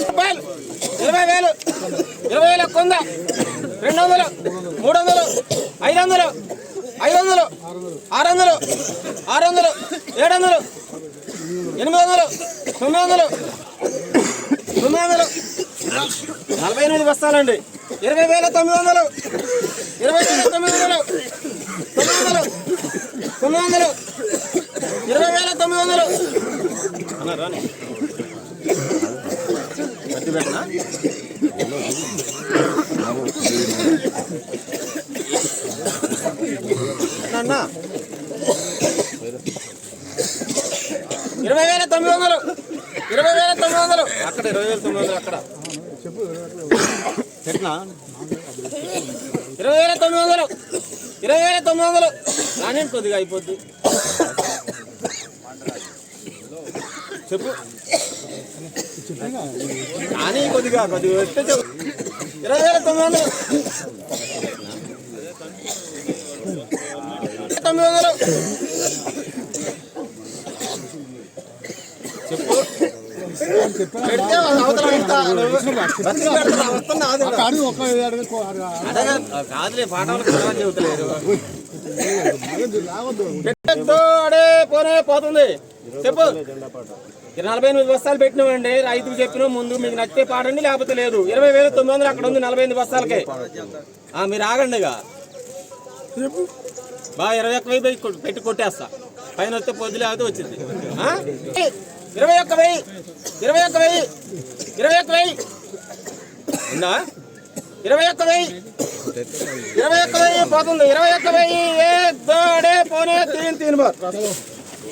రూపాయలు. ఇరవై వేలు. ఇరవై వేల కొంద. రెండు వందలు మూడు వందలు ఐదు వందలు ఐదు వందలు ఆరు వందలు ఆరు వందలు ఏడు వందలు ఎనిమిది వందలు తొమ్మిది వందలు తొమ్మిది వందలు నలభై ఎనిమిది బస్తాలండి. ఇరవై వేల తొమ్మిది వందలు ఇరవై తొమ్మిది వందలు తొమ్మిది వందలు తొమ్మిది వందలు ఇరవై వేల తొమ్మిది వందలు అన్నా అన్నా ఇరవై వేల తొమ్మిది వందలు. ఇరవై వేల తొమ్మిది వందలు. అక్కడ ఇరవై వేల తొమ్మిది వందలు అక్కడ. ఎట్లా ఇరవై వేల తొమ్మిది వందలు. ఇరవై వేల తొమ్మిది వందలు. కానీ కొద్దిగా అయిపోద్ది. చెప్పు కానీ కొద్దిగా కొద్దిగా వస్తే చెప్పు ఇరవై వేల తొమ్మిది వందలు తొమ్మిది వందలు చెప్పు పెడితే అవతల పెడతా. బతికి పెడతా. వస్తున్నా, ఆదురా. అడుగు ఒక అడుగు అడగ కాదులే పాఠాలు తర్వాత చెబుతలేరు పోతుంది. చెప్పు. నలభై ఎనిమిది బస్తాలు పెట్టినామండి. రైతుకు చెప్పిన ముందు మీకు నచ్చితే పాడండి లేకపోతే లేదు. ఇరవై వేల తొమ్మిది వందలు అక్కడ ఉంది నలభై ఎనిమిది బస్తాలకే మీరు ఆగండి ఇక. బాగా ఇరవై ఒక్క వెయ్యి పెట్టి కొట్టేస్తా. పైన వస్తే పొద్దు లేకపోతే వచ్చింది? ఇరవై ఒక్క వెయ్యి. ఇరవై ఒక్క వెయ్యి. ఇరవై ఒక్క వెయ్యి. ఉందా? ఇరవై ఒక్క వెయ్యి. ఇరవై ఒక్క వెయ్యి పోతుంది. ఇరవై ఒక్క వెయ్యి. धन्यवाद।